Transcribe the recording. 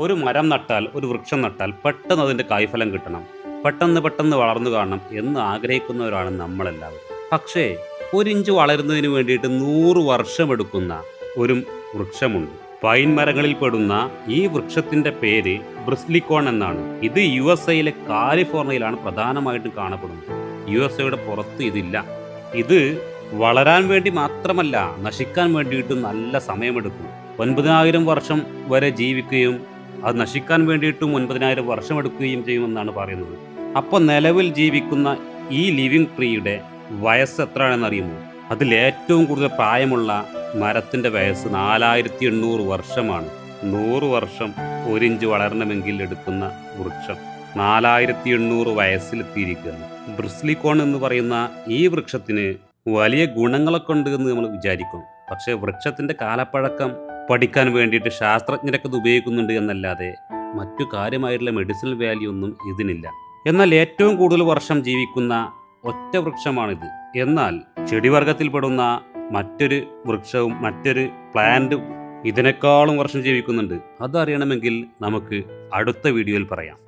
ഒരു മരം നട്ടാൽ ഒരു വൃക്ഷം നട്ടാൽ പെട്ടെന്ന് അതിന്റെ കായ്ഫലം കിട്ടണം. പെട്ടെന്ന് പെട്ടെന്ന് വളർന്നു കാണണം എന്ന് ആഗ്രഹിക്കുന്നവരാണ് നമ്മളെല്ലാവരും. പക്ഷേ ഒരിഞ്ച് വളരുന്നതിന് വേണ്ടിയിട്ട് നൂറ് വർഷമെടുക്കുന്ന ഒരു വൃക്ഷമുണ്ട്. പൈൻ മരങ്ങളിൽ പെടുന്ന ഈ വൃക്ഷത്തിന്റെ പേര് ബ്രിസ്ലിക്കോൺ എന്നാണ്. ഇത് യു എസ് എയിലെ കാലിഫോർണിയയിലാണ് പ്രധാനമായിട്ടും കാണപ്പെടുന്നത്. യു എസ് എയുടെ പുറത്ത് ഇതില്ല. ഇത് വളരാൻ വേണ്ടി മാത്രമല്ല നശിക്കാൻ വേണ്ടിയിട്ടും നല്ല സമയമെടുക്കും. ഒൻപതിനായിരം വർഷം വരെ ജീവിക്കുകയും അത് നശിക്കാൻ വേണ്ടിയിട്ടും ഒൻപതിനായിരം വർഷം എടുക്കുകയും ചെയ്യുമെന്നാണ് പറയുന്നത്. അപ്പോൾ നിലവിൽ ജീവിക്കുന്ന ഈ ലിവിങ് ട്രീയുടെ വയസ്സ് എത്രയാണെന്നറിയുമോ അതിൽ ഏറ്റവും കൂടുതൽ പ്രായമുള്ള മരത്തിന്റെ വയസ്സ് നാലായിരത്തി എണ്ണൂറ് വർഷമാണ്. നൂറ് വർഷം ഒരിഞ്ച് വളരണമെങ്കിൽ എടുക്കുന്ന വൃക്ഷം നാലായിരത്തി എണ്ണൂറ് വയസ്സിലെത്തിയിരിക്കുകയാണ്. ബ്രിസ്ലിക്കോൺ എന്ന് പറയുന്ന ഈ വൃക്ഷത്തിന് വലിയ ഗുണങ്ങളൊക്കെ ഉണ്ട് എന്ന് നമ്മൾ വിചാരിക്കും പക്ഷേ വൃക്ഷത്തിന്റെ കാലപ്പഴക്കം പഠിക്കാൻ വേണ്ടിയിട്ട് ശാസ്ത്രജ്ഞരൊക്കെ ഇത് ഉപയോഗിക്കുന്നുണ്ട് എന്നല്ലാതെ മറ്റു കാര്യമായിട്ടുള്ള മെഡിസിനൽ വാല്യൂ ഒന്നും ഇതിനില്ല. എന്നാൽ ഏറ്റവും കൂടുതൽ വർഷം ജീവിക്കുന്ന ഒറ്റ വൃക്ഷമാണിത്. എന്നാൽ ചെടിവർഗത്തിൽപ്പെടുന്ന മറ്റൊരു വൃക്ഷവും മറ്റൊരു പ്ലാന്റും ഇതിനേക്കാളും വർഷം ജീവിക്കുന്നുണ്ട്. അതറിയണമെങ്കിൽ നമുക്ക് അടുത്ത വീഡിയോയിൽ പറയാം.